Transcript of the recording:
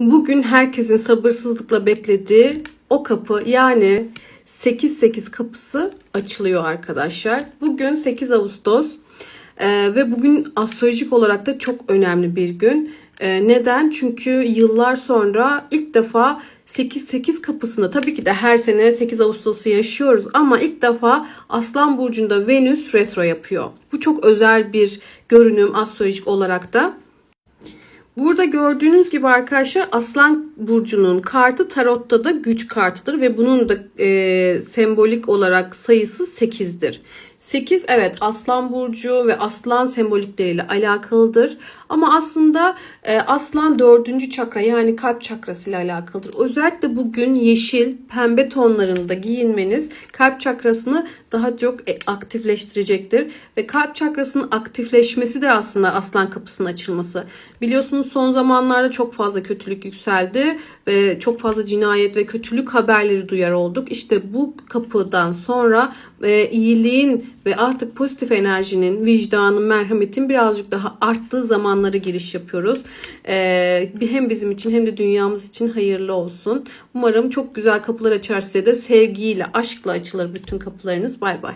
Bugün herkesin sabırsızlıkla beklediği o kapı yani 8-8 kapısı açılıyor arkadaşlar. Bugün 8 Ağustos Ee, ve bugün astrolojik olarak da çok önemli bir gün. Ee, neden? Çünkü yıllar sonra ilk defa 8-8 kapısında tabii ki de her sene 8 Ağustos'u yaşıyoruz ama ilk defa Aslan Burcu'nda Venüs retro yapıyor. Bu çok özel bir görünüm astrolojik olarak da. Burada gördüğünüz gibi arkadaşlar Aslan Burcu'nun kartı tarotta da güç kartıdır ve bunun da e, sembolik olarak sayısı 8'dir. 8 evet Aslan Burcu ve Aslan sembolikleriyle alakalıdır. Ama aslında e, Aslan dördüncü çakra yani kalp çakrası ile alakalıdır. Özellikle bugün yeşil, pembe tonlarında giyinmeniz kalp çakrasını daha çok e, aktifleştirecektir. Ve kalp çakrasının aktifleşmesi de aslında Aslan kapısının açılması. Biliyorsunuz son zamanlarda çok fazla kötülük yükseldi ve çok fazla cinayet ve kötülük haberleri duyar olduk. İşte bu kapıdan sonra e, iyiliğin ve artık pozitif enerjinin, vicdanın, merhametin birazcık daha arttığı zamanlara giriş yapıyoruz. E, bir hem bizim için hem de dünyamız için hayırlı olsun. Umarım çok güzel kapılar açar size de sevgiyle, aşkla açılır bütün kapılarınız. Bay bay.